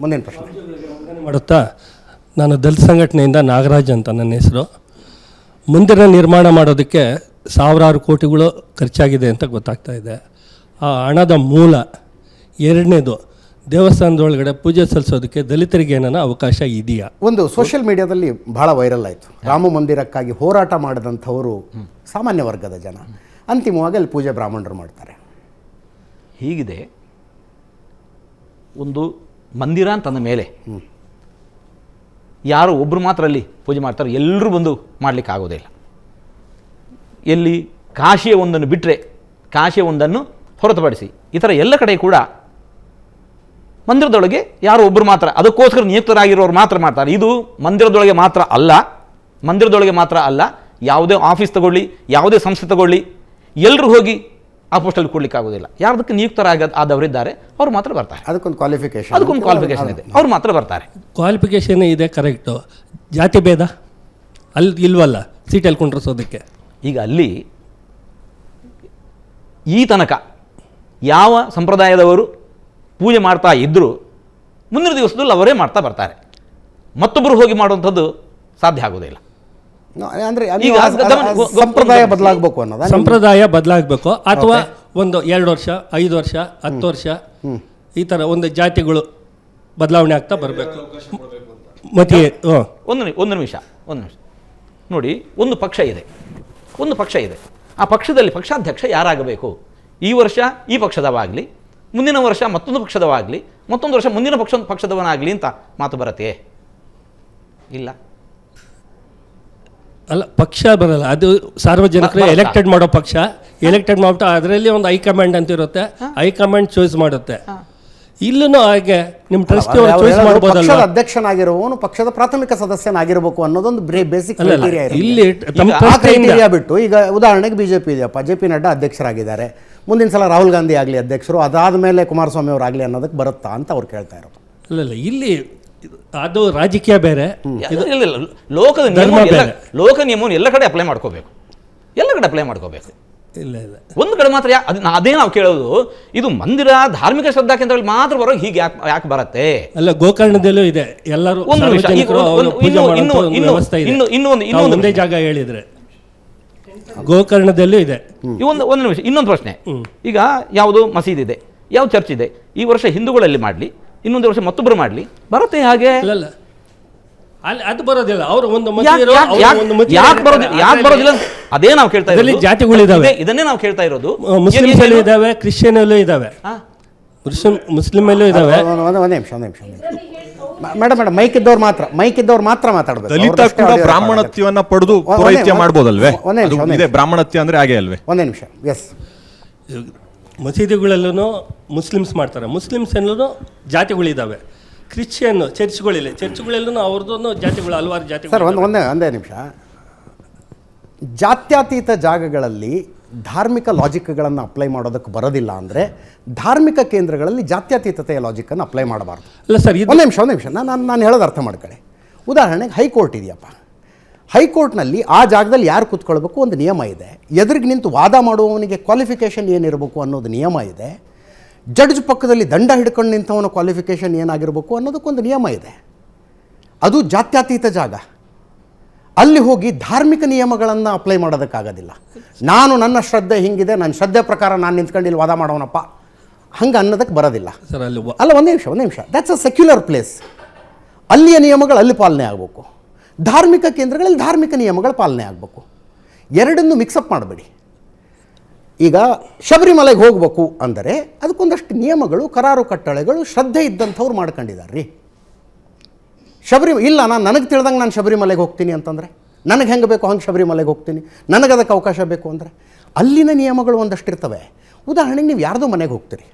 ಮುಂದಿನ ಪ್ರಶ್ನೆ? ಮಾಡುತ್ತಾ? ನಾನು ದಲಿತ ಸಂಘಟನೆಯಿಂದ ನಾಗರಾಜ್ ಅಂತ ನನ್ನ ಹೆಸರು. ಮಂದಿರ ನಿರ್ಮಾಣ ಮಾಡೋದಕ್ಕೆ ಸಾವಿರಾರು ಕೋಟಿಗಳು ಖರ್ಚಾಗಿದೆ ಅಂತ ಗೊತ್ತಾಗ್ತಾ ಇದೆ. ಆ ಹಣದ ಮೂಲ ಎರಡನೇದು ದೇವಸ್ಥಾನದೊಳಗಡೆ ಪೂಜೆ ಸಲ್ಲಿಸೋದಕ್ಕೆ ದಲಿತರಿಗೆ ಏನಾನ ಅವಕಾಶ ಇದೆಯಾ? ಒಂದು ಸೋಷಿಯಲ್ ಮೀಡಿಯಾದಲ್ಲಿ ಬಹಳ ವೈರಲ್ ಆಯಿತು. ರಾಮ ಮಂದಿರಕ್ಕಾಗಿ ಹೋರಾಟ ಮಾಡಿದಂಥವರು ಸಾಮಾನ್ಯ ವರ್ಗದ ಜನ. ಅಂತಿಮವಾಗಿ ಅಲ್ಲಿ ಪೂಜೆ ಬ್ರಾಹ್ಮಣರು ಮಾಡ್ತಾರೆ. ಹೀಗಿದೆ. ಒಂದು ಮಂದಿರ ಅಂತಂದ ಮೇಲೆ ಯಾರು ಒಬ್ಬರು ಮಾತ್ರ ಅಲ್ಲಿ ಪೂಜೆ ಮಾಡ್ತಾರೆ ಎಲ್ಲರೂ ಬಂದು ಮಾಡಲಿಕ್ಕೆ ಆಗೋದಿಲ್ಲ ಎಲ್ಲಿ ಕಾಶಿಯ ಒಂದನ್ನು ಬಿಟ್ಟರೆ ಕಾಶಿಯ ಒಂದನ್ನು ಹೊರತುಪಡಿಸಿ ಇತರ ಎಲ್ಲ ಕಡೆ ಕೂಡ ಮಂದಿರದೊಳಗೆ ಯಾರು ಒಬ್ಬರು ಮಾತ್ರ, ಅದಕ್ಕೋಸ್ಕರ ನಿಯುಕ್ತರಾಗಿರೋರು ಮಾತ್ರ ಮಾಡ್ತಾರೆ. ಇದು ಮಂದಿರದೊಳಗೆ ಮಾತ್ರ ಅಲ್ಲ, ಮಂದಿರದೊಳಗೆ ಮಾತ್ರ ಅಲ್ಲ, ಯಾವುದೇ ಆಫೀಸ್ ತಗೊಳ್ಳಿ, ಯಾವುದೇ ಸಂಸ್ಥೆ ತಗೊಳ್ಳಿ ಎಲ್ಲರೂ ಹೋಗಿ ಆ ಪೋಸ್ಟಲ್ಲಿ ಕೊಡ್ಲಿಕ್ಕೆ ಆಗೋದಿಲ್ಲ ಯಾರದಕ್ಕೆ ನಿಯುಕ್ತರಾಗ ಆದವರಿದ್ದಾರೆ ಅವ್ರು ಮಾತ್ರ ಬರ್ತಾರೆ. ಅದಕ್ಕೊಂದು ಕ್ವಾಲಿಫಿಕೇಶನ್ ಅದಕ್ಕೊಂದು ಕ್ವಾಲಿಫಿಕೇಶನ್ ಇದೆ. ಅವ್ರು ಮಾತ್ರ ಬರ್ತಾರೆ. ಕ್ವಾಲಿಫಿಕೇಶನ್ ಇದೆ ಕರೆಕ್ಟು ಜಾತಿ ಭೇದ ಅಲ್ಲಿ ಇಲ್ವಲ್ಲ ಸೀಟಲ್ಲಿ ಕುಂಡ್ರಿಸೋದಕ್ಕೆ. ಈಗ ಅಲ್ಲಿ ಈ ತನಕ ಯಾವ ಸಂಪ್ರದಾಯದವರು ಪೂಜೆ ಮಾಡ್ತಾ ಇದ್ದರೂ ಮುಂದಿನ ದಿವಸದಲ್ಲಿ ಅವರೇ ಮಾಡ್ತಾ ಬರ್ತಾರೆ. ಮತ್ತೊಬ್ಬರು ಹೋಗಿ ಮಾಡುವಂಥದ್ದು ಸಾಧ್ಯ ಆಗೋದಿಲ್ಲ ಅಂದ್ರೆ ಸಂಪ್ರದಾಯ ಬದಲಾಗಬೇಕು ಅನ್ನೋದು. ಸಂಪ್ರದಾಯ ಬದಲಾಗಬೇಕು. ಅಥವಾ ಒಂದು ಎರಡು ವರ್ಷ ಐದು ವರ್ಷ ಹತ್ತು ವರ್ಷ ಈ ಥರ ಒಂದು ಜಾತಿಗಳು ಬದಲಾವಣೆ ಆಗ್ತಾ ಬರಬೇಕು. ಮತ್ತೆ ಒಂದು ಒಂದು ನಿಮಿಷ ಒಂದು ನಿಮಿಷ. ನೋಡಿ ಒಂದು ಪಕ್ಷ ಇದೆ. ಒಂದು ಪಕ್ಷ ಇದೆ. ಆ ಪಕ್ಷದಲ್ಲಿ ಪಕ್ಷಾಧ್ಯಕ್ಷ ಯಾರಾಗಬೇಕು? ಈ ವರ್ಷ ಈ ಪಕ್ಷದವಾಗಲಿ ಮುಂದಿನ ವರ್ಷ ಮತ್ತೊಂದು ಪಕ್ಷದವಾಗಲಿ ಮತ್ತೊಂದು ವರ್ಷ ಮುಂದಿನ ಪಕ್ಷ ಪಕ್ಷದವನಾಗಲಿ ಅಂತ ಮಾತು ಬರತ್ತೆ? ಇಲ್ಲ. ಅಲ್ಲ ಪಕ್ಷ ಬರಲ್ಲ. ಅದು ಸಾರ್ವಜನಿಕರು ಎಲೆಕ್ಟೆಡ್ ಮಾಡೋ ಪಕ್ಷ. ಎಲೆಕ್ಟೆಡ್ ಮಾಡ್ಬಿಟ್ಟು ಅದರಲ್ಲಿ ಒಂದು ಹೈಕಮಾಂಡ್ ಅಂತ ಇರುತ್ತೆ. ಹೈಕಮಾಂಡ್ ಚಾಯ್ಸ್ ಮಾಡುತ್ತೆ. ಇಲ್ಲೂ ಹಾಗೆ ನಿಮ್ಮ ಟ್ರಸ್ಟಿ ಅವರು ಚಾಯ್ಸ್ ಪಕ್ಷದ ಮಾಡ್ಬೋದಲ್ವಾ? ಅಧ್ಯಕ್ಷನಾಗಿರುವವನು ಪಕ್ಷದ ಪ್ರಾಥಮಿಕ ಸದಸ್ಯನಾಗಿರಬೇಕು ಅನ್ನೋದೊಂದು ಬೇಸಿಕ್ ಅಲ್ಲ, ಕ್ರೈಟೀರಿಯಾ ಇಲ್ಲಿ ತಮ್ಮ ಈಗ ಆ ಟ್ರಸ್ಟಿಯಿಂದ ಕ್ರೈಟೀರಿಯಾ ಬಿಟ್ಟು ಈಗ ಉದಾಹರಣೆಗೆ ಬಿಜೆಪಿ ಇದೆಯಪ್ಪ. ಜೆ ಪಿ ನಡ್ಡಾ ಅಧ್ಯಕ್ಷರಾಗಿದ್ದಾರೆ. ಮುಂದಿನ ಸಲ ರಾಹುಲ್ ಗಾಂಧಿ ಆಗಲಿ ಅಧ್ಯಕ್ಷರು ಅದಾದ ಮೇಲೆ ಕುಮಾರಸ್ವಾಮಿ ಅವರಾಗಲಿ ಅನ್ನೋದಕ್ಕೆ ಬರುತ್ತಾ ಅಂತ ಅವ್ರು ಕೇಳ್ತಾ ಇರೋದು. ಅಲ್ಲ ಇಲ್ಲ ಇಲ್ಲಿ ಅದು ರಾಜಕೀಯ ಬೇರೆ. ಇಲ್ಲ. ಲೋಕದ ನಿಯಮ ಎಲ್ಲ ಲೋಕ ನಿಯಮವನ್ನು ಎಲ್ಲ ಕಡೆ ಅಪ್ಲೈ ಮಾಡ್ಕೋಬೇಕು. ಎಲ್ಲ ಕಡೆ ಅಪ್ಲೈ ಮಾಡ್ಕೋಬೇಕು. ಇಲ್ಲ ಇಲ್ಲ. ಒಂದು ಕಡೆ ಮಾತ್ರ ಅದು ಅದೇ ನಾವು ಕೇಳೋದು ಇದು ಮಂದಿರ ಧಾರ್ಮಿಕ ಶ್ರದ್ಧಾ ಕೇಂದ್ರಗಳು ಮಾತ್ರ ಬರೋ ಹೀಗೆ ಯಾಕೆ ಯಾಕೆ ಬರುತ್ತೆ? ಅಲ್ಲ ಗೋಕರ್ಣದಲ್ಲೂ ಇದೆ. ಎಲ್ಲರೂ ಒಂದು ನಿಮಿಷ, ಇನ್ನು- ಇನ್ನು- ಇನ್ನು- ಒಂದು- ಇನ್ನೂ ಒಂದೇ ಜಾಗ ಹೇಳಿದ್ರೆ. ಗೋಕರ್ಣದಲ್ಲೂ ಇದೆ. ಈ ಒಂದು ಒಂದು ನಿಮಿಷ ಇನ್ನೊಂದು ಪ್ರಶ್ನೆ. ಈಗ ಯಾವುದು ಮಸೀದಿ ಇದೆ ಯಾವ ಚರ್ಚ್ ಇದೆ? ಈ ವರ್ಷ ಹಿಂದೂಗಳಲ್ಲಿ ಮಾಡಲಿ. ಇನ್ನೊಂದು ವರ್ಷ ಮತ್ತೊಬ್ಬರು ಮಾಡಲಿ? ಬರುತ್ತೆ ಹಾಗೆ? ಇಲ್ಲ ಅಲ್ಲಿ ಅದು ಬರೋದಿಲ್ಲ. ಅವರು ಒಂದು ಯಾಕ್- ಮತೀಯರು, ಅವ್ರು ಒಂದು ಮತೀಯರು ಯಾಕ್ ಬರೋದಿಲ್ಲ? ಯಾಕೆ ಬರೋದಿಲ್ಲ ಅದೇ ನಾವು ಕೇಳ್ತಾ ಇದ್ದೀವಿ. ಇದೇ- ಇದನ್ನೇ ನಾವು ಕೇಳ್ತಾ ಇರೋದು. ಮುಸ್ಲಿಮ್ಸ್ ಅಲ್ಲೂ ಇದಾವೆ ಕ್ರಿಶ್ಚಿಯನ್ ಅಲ್ಲೂ ಇದಾವೆ ಹಾ? ಮುಸ್ಲಿಂ ಮುಸ್ಲಿಂ ಅಲ್ಲೂ ಇದಾವೆ. ಒಂದು ನಿಮಿಷ ಒಂದು ನಿಮಿಷ ಮೇಡಮ್ ಮೇಡಮ್ ಮೈಕ್ ಇದ್ದವ್ರು ಮಾತ್ರ ಮೈಕ್ ಇದ್ದವ್ರು ಮಾತ್ರ ಮಾತಾಡಬೇಕು. ದಲಿತ ಕೂಡ ಬ್ರಾಹ್ಮಣತ್ವವನ್ನ ಪಡೆದು ಒಂದೇ- ಮಾಡ್ಬೋದಲ್ವೇ? ಒಂದೇ ನಿಮಿಷ, ಬ್ರಾಹ್ಮಣತ್ವ ಅಂದ್ರೆ ಹಾಗೆ ಅಲ್ವೇ? ಒಂದೇ ನಿಮಿಷ ಎಸ್ ಮಸೀದಿಗಳಲ್ಲೂ ಮುಸ್ಲಿಮ್ಸ್ ಮಾಡ್ತಾರೆ. ಮುಸ್ಲಿಮ್ಸ್ ಎಲ್ಲೂ ಜಾತಿಗಳಿದ್ದಾವೆ ಕ್ರಿಶ್ಚಿಯನ್ ಚರ್ಚ್ಗಳಿಲ್ಲ. ಚರ್ಚ್ಗಳಲ್ಲೂ ಅವ್ರದ್ದು ಜಾತಿಗಳು ಹಲವಾರು ಸರ್ ಜಾತಿಗಳು ಒಂದು ಒಂದೇ ಒಂದೇ ನಿಮಿಷ. ಜಾತ್ಯತೀತ ಜಾಗಗಳಲ್ಲಿ ಧಾರ್ಮಿಕ ಲಾಜಿಕ್ಗಳನ್ನು ಅಪ್ಲೈ ಮಾಡೋದಕ್ಕೆ ಬರೋದಿಲ್ಲ ಅಂದರೆ ಧಾರ್ಮಿಕ ಕೇಂದ್ರಗಳಲ್ಲಿ ಜಾತ್ಯತೀತತೆಯ ಲಾಜಿಕ್ಕನ್ನು ಅಪ್ಲೈ ಮಾಡಬಾರ್ದು. ಅಲ್ಲ ಸರ್ ಇದು ಒಂದು ನಿಮಿಷ ಒಂದು ನಿಮಿಷ. ನಾನು ನಾನು ಹೇಳೋದು ಅರ್ಥ ಮಾಡ್ಕೊಳ್ಳಿ. ಉದಾಹರಣೆಗೆ ಹೈಕೋರ್ಟ್ ಇದೆಯಪ್ಪ. ಹೈಕೋರ್ಟ್ನಲ್ಲಿ ಆ ಜಾಗದಲ್ಲಿ ಯಾರು ಕೂತ್ಕೊಳ್ಬೇಕು ಒಂದು ನಿಯಮ ಇದೆ. ಎದುರಿಗೆ ನಿಂತು ವಾದ ಮಾಡುವವನಿಗೆ ಕ್ವಾಲಿಫಿಕೇಷನ್ ಏನಿರಬೇಕು ಅನ್ನೋದು ನಿಯಮ ಇದೆ. ಜಡ್ಜ್ ಪಕ್ಕದಲ್ಲಿ ದಂಡ ಹಿಡ್ಕೊಂಡು ನಿಂತವನ ಕ್ವಾಲಿಫಿಕೇಷನ್ ಏನಾಗಿರಬೇಕು ಅನ್ನೋದಕ್ಕೊಂದು ನಿಯಮ ಇದೆ. ಅದು ಜಾತ್ಯತೀತ ಜಾಗ. ಅಲ್ಲಿ ಹೋಗಿ ಧಾರ್ಮಿಕ ನಿಯಮಗಳನ್ನು ಅಪ್ಲೈ ಮಾಡೋದಕ್ಕಾಗೋದಿಲ್ಲ. ನಾನು ನನ್ನ ಶ್ರದ್ಧೆ ಹಿಂಗಿದೆ ನನ್ನ ಶ್ರದ್ಧೆ ಪ್ರಕಾರ ನಾನು ನಿಂತ್ಕೊಂಡು ಇಲ್ಲಿ ವಾದ ಮಾಡೋನಪ್ಪ. ಹಂಗೆ ಅನ್ನೋದಕ್ಕೆ ಬರೋದಿಲ್ಲ. ಸರ್ ಅಲ್ಲಿ ಅಲ್ಲ ಒಂದು ನಿಮಿಷ ಒಂದು ನಿಮಿಷ. ದ್ಯಾಟ್ಸ್ ಅ ಸೆಕ್ಯುಲರ್ ಪ್ಲೇಸ್ ಅಲ್ಲಿಯ ನಿಯಮಗಳು ಅಲ್ಲಿ ಪಾಲನೆ ಆಗಬೇಕು. ಧಾರ್ಮಿಕ ಕೇಂದ್ರಗಳಲ್ಲಿ ಧಾರ್ಮಿಕ ನಿಯಮಗಳು ಪಾಲನೆ ಆಗಬೇಕು. ಎರಡನ್ನು ಮಿಕ್ಸಪ್ ಮಾಡಬೇಡಿ. ಈಗ ಶಬರಿಮಲೆಗೆ ಹೋಗಬೇಕು ಅಂದರೆ ಅದಕ್ಕೊಂದಷ್ಟು ನಿಯಮಗಳು, ಕರಾರು ಕಟ್ಟಳೆಗಳು ಶ್ರದ್ಧೆ ಇದ್ದಂಥವ್ರು ಮಾಡ್ಕೊಂಡಿದ್ದಾರೆ ರೀ ಶಬರಿ, ಇಲ್ಲ, ನಾನು ನನಗೆ ತಿಳಿದಂಗೆ ನಾನು ಶಬರಿಮಲೆಗೆ ಹೋಗ್ತೀನಿ ಅಂತಂದರೆ, ನನಗೆ ಹೆಂಗೆ ಬೇಕು ಹಂಗೆ ಶಬರಿಮಲೆಗೆ ಹೋಗ್ತೀನಿ, ನನಗೆ ಅದಕ್ಕೆ ಅವಕಾಶ ಬೇಕು ಅಂದರೆ ಅಲ್ಲಿನ ನಿಯಮಗಳು ಒಂದಷ್ಟು ಇರ್ತವೆ. ಉದಾಹರಣೆಗೆ ನೀವು ಯಾರ್ದೋ ಮನೆಗೆ ಹೋಗ್ತೀರಿ.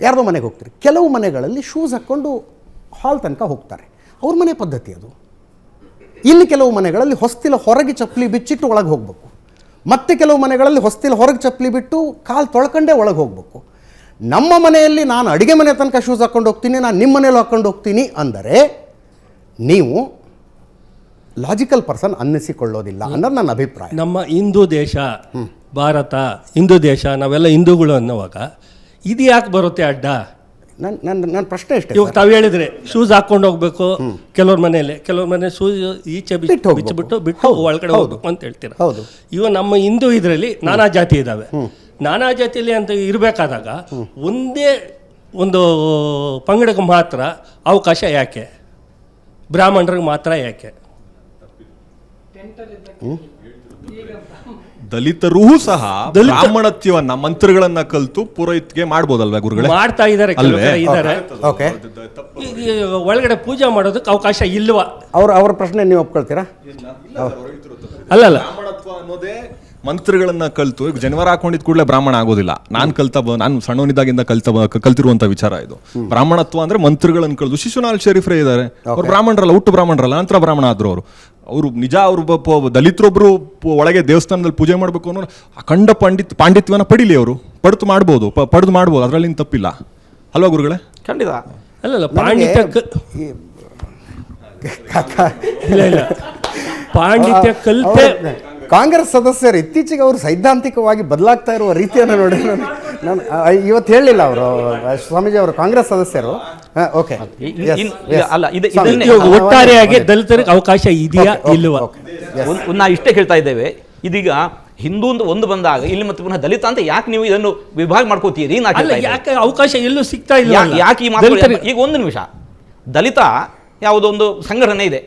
ಯಾರ್ದೋ ಮನೆಗೆ ಹೋಗ್ತೀರಿ. ಕೆಲವು ಮನೆಗಳಲ್ಲಿ ಶೂಸ್ ಹಾಕ್ಕೊಂಡು ಹಾಲ್ ತನಕ ಹೋಗ್ತಾರೆ. ಅವ್ರ ಮನೆ ಪದ್ಧತಿ ಅದು. ಇನ್ನು ಕೆಲವು ಮನೆಗಳಲ್ಲಿ ಹೊಸ್ತಿಲ ಹೊರಗೆ ಚಪ್ಪಲಿ ಬಿಚ್ಚಿಟ್ಟು ಒಳಗೆ ಹೋಗಬೇಕು. ಮತ್ತೆ ಕೆಲವು ಮನೆಗಳಲ್ಲಿ ಹೊಸ್ತಿಲ ಹೊರಗೆ ಚಪ್ಪಲಿ ಬಿಟ್ಟು ಕಾಲು ತೊಳ್ಕೊಂಡೇ ಒಳಗೆ ಹೋಗಬೇಕು. ನಮ್ಮ ಮನೆಯಲ್ಲಿ ನಾನು ಅಡುಗೆ ಮನೆ ತನಕ ಶೂಸ್ ಹಾಕ್ಕೊಂಡು ಹೋಗ್ತೀನಿ ನಾನು ನಿಮ್ಮ ಮನೇಲಿ ಹಾಕ್ಕೊಂಡು ಹೋಗ್ತೀನಿ ಅಂದರೆ ನೀವು ಲಾಜಿಕಲ್ ಪರ್ಸನ್ ಅನ್ನಿಸಿಕೊಳ್ಳೋದಿಲ್ಲ ಅನ್ನೋದು ನನ್ನ ಅಭಿಪ್ರಾಯ. ನಮ್ಮ ಹಿಂದೂ ದೇಶ ಭಾರತ ಹಿಂದೂ ದೇಶ ನಾವೆಲ್ಲ ಹಿಂದೂಗಳು ಅನ್ನೋವಾಗ ಇದು ಯಾಕೆ ಬರುತ್ತೆ ಅಡ್ಡ? ನನ್ನ ನನ್ನ ನನ್ನ ಪ್ರಶ್ನೆ ಇಷ್ಟೇ ಇವಾಗ. ತಾವು ಹೇಳಿದ್ರೆ ಶೂಸ್ ಹಾಕೊಂಡು ಹೋಗ್ಬೇಕು ಕೆಲವ್ರ ಮನೆಯಲ್ಲಿ ಕೆಲವ್ರ ಮನೆ ಶೂಸ್ ಈಚೆ ಬಿಚ್ಚಿ- ಬಿಟ್ಟು. ಬಿಚ್ಚಿಬಿಟ್ಟು ಬಿಟ್ಟು ಒಳಗಡೆ ಹೌದು. ಹೋಗ್ಬೇಕು ಅಂತ ಹೇಳ್ತೀರಾ ಹೌದು. ಇವ ನಮ್ಮ ಹಿಂದೂ ಇದರಲ್ಲಿ ನಾನಾ ಜಾತಿ ಇದ್ದಾವೆ ನಾನಾ ಜಾತಿಯಲ್ಲಿ ಅಂತ ಇರಬೇಕಾದಾಗ ಒಂದೇ ಒಂದು ಪಂಗಡಕ್ಕೆ ಮಾತ್ರ ಅವಕಾಶ ಯಾಕೆ ಬ್ರಾಹ್ಮಣರಿಗೆ ಮಾತ್ರ ಯಾಕೆ ದಲಿತರೂ ಸಹ ದಲಿತ- ಬ್ರಾಹ್ಮಣತ್ಯವನ್ನ ಮಂತ್ರಗಳನ್ನ ಕಲ್ತು ಪುರೋಹಿತ್ಗೆ ಮಾಡ್ಬೋದಲ್ವಾ ಗುರುಗಳೇ? ಮಾಡ್ತಾ ಇದ್ದಾರೆ ಕೆಲವು ಓಕೆ. ಒಳಗಡೆ ಪೂಜೆ ಮಾಡೋದಕ್ಕೆ ಅವಕಾಶ ಇಲ್ವಾ? ಅವ್ರ ಅವ್ರ ಪ್ರಶ್ನೆ ನೀವು ಒಪ್ಕೊಳ್ತೀರಾ? ಅಲ್ಲಲ್ಲ ಬ್ರಾಹ್ಮಣತ್ವ ಅನ್ನೋದೇ ಮಂತ್ರಗಳನ್ನ ಕಲ್ತು ಈಗ ಜನವರ ಹಾಕೊಂಡಿದ್ ಕೂಡಲೇ ಬ್ರಾಹ್ಮಣ ಆಗೋದಿಲ್ಲ. ನಾನ್ ಕಲ್ತ ಬ- ನಾನು ಸಣ್ಣವನಿದ್ದಾಗಿಂದ ಕಲ್ತ ಬ- ಕಲ್ತಿರುವಂತ ವಿಚಾರ ಇದು. ಬ್ರಾಹ್ಮಣತ್ವ ಅಂದ್ರೆ ಮಂತ್ರಗಳನ್ನ ಕಲ್ತು ಶಿಶುನಾಲ್ ಶರೀಫ್ರೇ ಇದ್ದಾರೆ. ಅವ್ರು ಬ್ರಾಹ್ಮಣರಲ್ಲ ಹುಟ್ಟು ಬ್ರಾಹ್ಮಣರಲ್ಲ ನಂತರ ಬ್ರಾಹ್ಮಣ ಆದ್ರು ಅವರು. ಅವರು ನಿಜ ಅವರು ದಲಿತರೊಬ್ಬರು ಪ- ಒಳಗೆ ದೇವಸ್ಥಾನದಲ್ಲಿ ಪೂಜೆ ಮಾಡಬೇಕು ಅನ್ನೋ ಅಖಂಡ ಪಂಡಿತ್ ಪಾಂಡಿತ್ಯವನ್ನು ಪಡೀಲಿ ಅವರು. ಪಡೆದು ಮಾಡ್ಬೋದು ಪ- ಪಡೆದು ಮಾಡ್ಬೋದು ಅದರಲ್ಲಿ ತಪ್ಪಿಲ್ಲ. ಅಲ್ವಾ ಗುರುಗಳೇ? ಖಂಡಿತ. ಅಲ್ಲಲ್ಲ ಪಾಂಡಿತ್ಯ ಪಾಂಡಿತ್ಯ ಕಲ್ಪೆ ಕಾಂಗ್ರೆಸ್ ಸದಸ್ಯರು ಇತ್ತೀಚೆಗೆ ಅವರು ಸೈದ್ಧಾಂತಿಕವಾಗಿ ಬದಲಾಗ್ತಾ ಇರುವ ರೀತಿಯನ್ನು ನೋಡಿ ನಾನು ನಾನು ಇವತ್ತು ಹೇಳಲಿಲ್ಲ ಅವರು ಸ್ವಾಮೀಜಿ ಅವರು ಕಾಂಗ್ರೆಸ್ ಸದಸ್ಯರು. ಓಕೆ ಅಲ್ಲ, ಇದು- ಇದನ್ನೇ- ಒಟ್ಟಾರೆಯಾಗಿ ದಲಿತರಿಗೆ ಅವಕಾಶ ಇದೆಯಾ ಒಂದ್ ನಾವು ಇಷ್ಟೇ ಹೇಳ್ತಾ ಇದ್ದೇವೆ. ಇದೀಗ ಹಿಂದೂ ಅಂತ ಒಂದು ಬಂದಾಗ ಇಲ್ಲಿ ಮತ್ತೆ ಪುನಃ ದಲಿತ ಅಂತ ಯಾಕೆ ನೀವು ಇದನ್ನು ವಿಭಾಗ ಮಾಡ್ಕೋತೀರಿ ಯಾಕೆ ಅವಕಾಶ ಎಲ್ಲೂ ಸಿಗ್ತಾ ಇಲ್ಲ ಯಾಕೆ ಈ ಮಾತು ಈಗ ಒಂದು ನಿಮಿಷ. ದಲಿತ ಯಾವುದೋ ಒಂದು ಸಂಘಟನೆ ಇದೆ.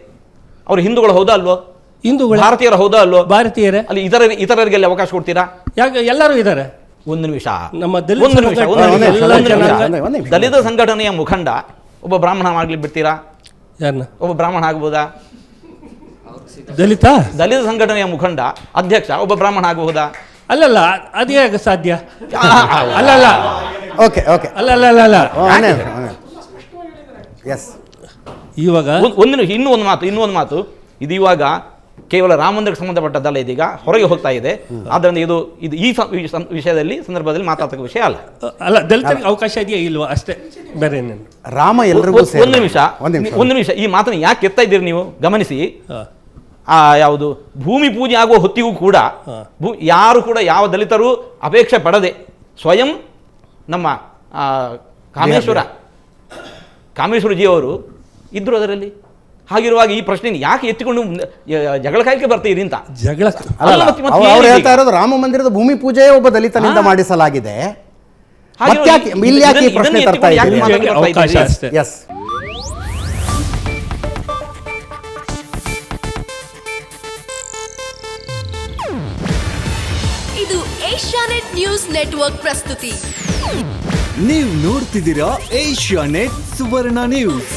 ಅವರು ಹಿಂದೂಗಳು ಹೌದಾ ಅಲ್ವೋ? ಹಿಂದೂ ಭಾರತೀಯರು ಹೌದಾ ಅಲ್ವೋ? ಭಾರತೀಯರೇ? ಅಲ್ಲಿ ಇತರ ಇತರರಿಗೆ ಅಲ್ಲಿ ಅವಕಾಶ ಕೊಡ್ತೀರಾ? ಯಾಕೆ ಎಲ್ಲರೂ ಇದ್ದಾರೆ ಒಂದು ನಿಮಿಷ. ನಮ್ಮ ದಲಿತ ಒಂದು ನಿಮಿಷ ಸಂಘಟನೆಯ ಮುಖಂಡ ಒಬ್ಬ ಬ್ರಾಹ್ಮಣ ಆಗ್ಲಿ ಬಿಡ್ತೀರಾ? ಒಬ್ಬ ಬ್ರಾಹ್ಮಣ ಆಗ್ಬೋದಾ? ದಲಿತ? ದಲಿತ ಸಂಘಟನೆಯ ಮುಖಂಡ ಅಧ್ಯಕ್ಷ ಒಬ್ಬ ಬ್ರಾಹ್ಮಣ ಆಗಬಹುದಾ ಅಲ್ಲಲ್ಲ ಅದು ಹೇಗೆ ಸಾಧ್ಯ. ಅಲ್ಲಲ್ಲ ಓಕೆ ಓಕೆ. ಅಲ್ಲಲ್ಲ ಅಲ್ಲ ಅಲ್ಲ ಅಲ್ಲ. ಎಸ್ ಇವಾಗ ಒಂದ್- ಒಂದು ನಿಮಿಷ ಇನ್ನೂ ಒಂದು ಮಾತು ಇನ್ನೂ ಒಂದು ಮಾತು. ಇದು ಇವಾಗ ಕೇವಲ ರಾಮ ಮಂದಿರಕ್ಕೆ ಸಂಬಂಧಪಟ್ಟದ್ದಲ್ಲ ಇದೀಗ ಹೊರಗೆ ಹೋಗ್ತಾ ಇದೆ. ಆದ್ದರಿಂದ ಇದು ಇದು ಈ ವಿಷಯದಲ್ಲಿ ಸಂದರ್ಭದಲ್ಲಿ ಮಾತಾಡ್ತಕ್ಕ ವಿಷಯ ಅಲ್ಲ. ಅಲ್ಲ ದಲಿತರಿಗೆ ಅವಕಾಶ ಇದೆಯಾ ಇಲ್ವಾ? ಅಷ್ಟೇ ಬೇರೆ ರಾಮ ಎಲ್ಲರಿಗೂ ಒಂದ್- ನಿಮಿಷ ಒಂದು ನಿಮಿಷ. ಈ ಮಾತನ್ನು ಯಾಕೆ ಎತ್ತಾ ಇದ್ದೀರಿ ನೀವು? ಗಮನಿಸಿ. ಆ ಯಾವುದು ಭೂಮಿ ಪೂಜೆ ಆಗುವ ಹೊತ್ತಿಗೂ ಕೂಡ ಭೂ ಯಾರು ಕೂಡ ಯಾವ ದಲಿತರು ಅಪೇಕ್ಷೆ ಪಡದೆ ಸ್ವಯಂ ನಮ್ಮ ಕಾಮೇಶ್ವರ ಕಾಮೇಶ್ವರ ಜಿಯವರು ಅವರು ಇದ್ರು ಅದರಲ್ಲಿ. ಹಾಗಿರುವಾಗ ಈ ಪ್ರಶ್ನೆ ಯಾಕೆ ಎತ್ತಿಕೊಂಡು ಜಗಳ ಕಾಯಕ್ಕೆ ಬರ್ತೀರಿ ಅಂತ? ಜಗಳ ಅಲ್ಲ ಅಲ್ಲ, ಮತ್ತೆ- ಮತ್ತೆ ಅವ್ರು ಹೇಳ್ತಾ ಇರೋದು ರಾಮ ಮಂದಿರದ ಭೂಮಿ ಪೂಜೆಯೇ ಒಬ್ಬ ದಲಿತನಿಂದ. ಮಾಡಿಸಲಾಗಿದೆ. ಇಲ್ಲಿ ಯಾಕೆ ಈ ಪ್ರಶ್ನೆ ತರ್ತಾ ಇದ್ದೀರಿ? ಎಸ್ ಇದು ಏಷ್ಯಾನೆಟ್ ನ್ಯೂಸ್ ನೆಟ್ವರ್ಕ್ ಪ್ರಸ್ತುತಿ. ನೀವು ನೋಡ್ತಿದ್ದೀರಾ ಏಷ್ಯಾ ನೆಟ್ ಸುವರ್ಣ ನ್ಯೂಸ್.